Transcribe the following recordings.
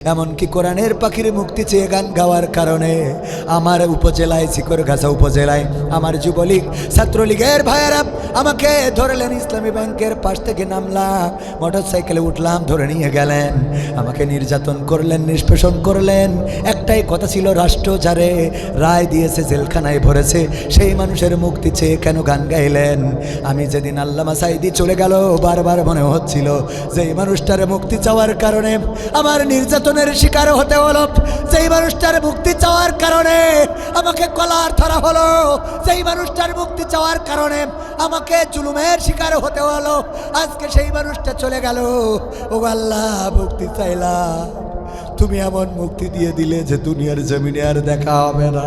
এমনকি কোরআনের পাখির মুক্তি চেয়ে গান গাওয়ার কারণে আমার উপজেলায়, শিকরগাছা উপজেলায় আমার যুবলীগ, ছাত্রলীগের ভাইয়েরা আমাকে ধরলেন ইসলামী ব্যাংকের পাশ থেকে নামলাম মোটর সাইকেলে উঠলাম, ধরে নিয়ে গেলেন। আমাকে নির্যাতন করলেন, নিষ্পেষণ করলেন। একটাই কথা ছিল, রাষ্ট্র যারে রায় দিয়েছে, জেলখানায় ভরেছে, সেই মানুষের মুক্তি চেয়ে কেন গান গাইলেন? আমি যেদিন আল্লামা সাইদি চলে গেল, বারবার মনে হচ্ছিল যে এই মানুষটার মুক্তি চাওয়ার কারণে আমার নির্যাতনের শিকার হতে হলো। সেই মানুষটার মুক্তি চাওয়ার কারণে আমাকে কলার ধরা হলো। সেই মানুষটার মুক্তি চাওয়ার কারণে আমাকে জুলুমের শিকার হতে হলো। আজকে সেই মানুষটা চলে গেল। ও আল্লাহ, মুক্তি চাইলা তুমি এমন মুক্তি দিয়ে দিলে যে দুনিয়ার জমিনে আর দেখা হবে না।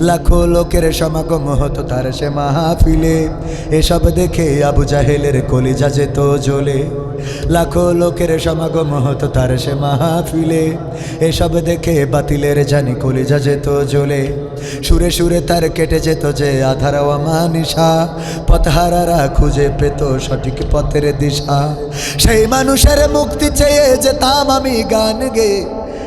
লাখো লোকের সমাগম হতো তার সে মাহফিলে। এসব দেখে আবু জাহেলের কলিজা যেত জ্বলে। লাখো লোকের সমাগম হতো তার সে মাহফিলে। এসব দেখে বাতিলের জানি কলিজা যেত জ্বলে। সুরে সুরে তার কেটে যেত যে আধারাওয়া মানিসা। পথহারারা খুঁজে পেত সঠিক পথের দিশা। সেই মানুষের মুক্তি চেয়ে যেতাম আমি গান গে।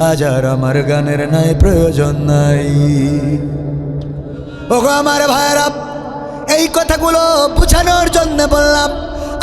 আজার আমার গানের নাই প্রয়োজন নাই। ওগো আমার ভাইরা এই কথাগুলো বুঝানোর জন্য বললাম,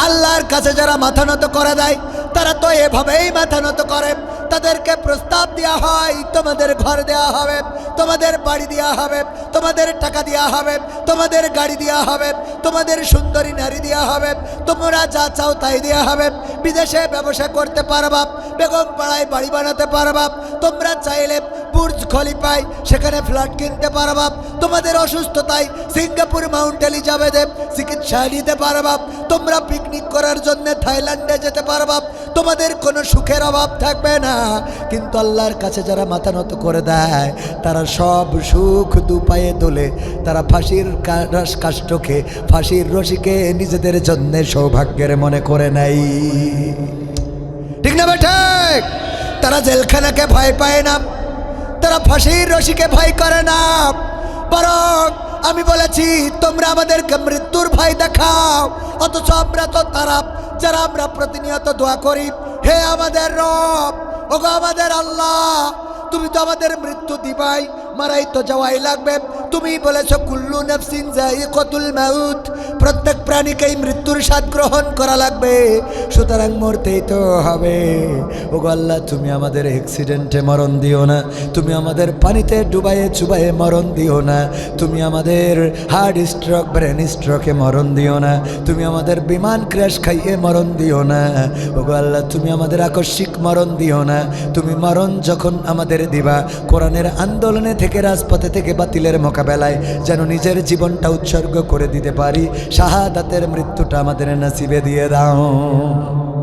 আল্লাহর কাছে যারা মাথা নত করে দেয়, তারা তো এভাবেই মাথা নত করে। তাদেরকে প্রস্তাব দেওয়া হয়, তোমাদের ঘর দেওয়া হবে, তোমাদের বাড়ি দেওয়া হবে, তোমাদের টাকা দেওয়া হবে, তোমাদের গাড়ি দেওয়া হবে, তোমাদের সুন্দরী নারী দেওয়া হবে, তোমরা যা চাও তাই দেওয়া হবে। বিদেশে ব্যবসা করতে পারবা, বেগম পাড়ায় বাড়ি বানাতে পারবা, তোমরা চাইলে বুর্জ খলিফায় সেখানে ফ্ল্যাট কিনতে পারবা তোমাদের অসুস্থতায় সিঙ্গাপুর মাউন্ট এলিজাবেথে চিকিৎসা নিতে পারবা তোমরা পিকনিক করার জন্য থাইল্যান্ডে যেতে পারবা তোমাদের কোনো সুখের অভাব থাকবে না। কিন্তু আল্লাহর কাছে যারা মাথা নত করে দেয়, তারা সব সুখ দু পায়ে তোলে। তারা ফাঁসির কাষ্টকে ফাঁসির রশিকে নিজেদের জন্যে সৌভাগ্যের মনে করে নাই ঠিক না বেঠিক তারা জেলখানাকে ভয় পায় না। তারা ফাঁসির রশিকে ভয় করে না। বরং আমি বলেছি, তোমরা আমাদেরকে মৃত্যুর ভয় দেখাও। অথচ আমরা তো তারা, যারা আমরা প্রতিনিয়ত দোয়া করি, হে আমাদের রব, ওগো আমাদের আল্লাহ, তুমি তো আমাদের মৃত্যু দিবাই, মারাই তো যাওয়াই লাগবে। তুমি বলেছ, কুল্লু নাফসিং কতুল মাউত প্রত্যেক প্রাণীকেই মৃত্যুর স্বাদ গ্রহণ করা লাগবে। সুতরাং মরতেই তো হবে। ও গো আল্লাহ, তুমি আমাদের অ্যাক্সিডেন্টে মরণ দিও না। তুমি আমাদের পানিতে ডুবাইয়ে চুবাইয়ে মরণ দিও না। তুমি আমাদের হার্ট স্ট্রোক ব্রেন স্ট্রোকে মরণ দিও না। তুমি আমাদের বিমান ক্র্যাশ খাইয়ে মরণ দিও না। ও গল্লা তুমি আমাদের আকস্মিক মরণ দিও না। তুমি মরণ যখন আমাদের দিবা, কোরআনের আন্দোলনে থেকে রাজপথে থেকে বাতিলের মোকাবেলায় যেন নিজের জীবনটা উৎসর্গ করে দিতে পারি। শাহাদাতের মৃত্যুটা আমাদের নসিবে দিয়ে দাও।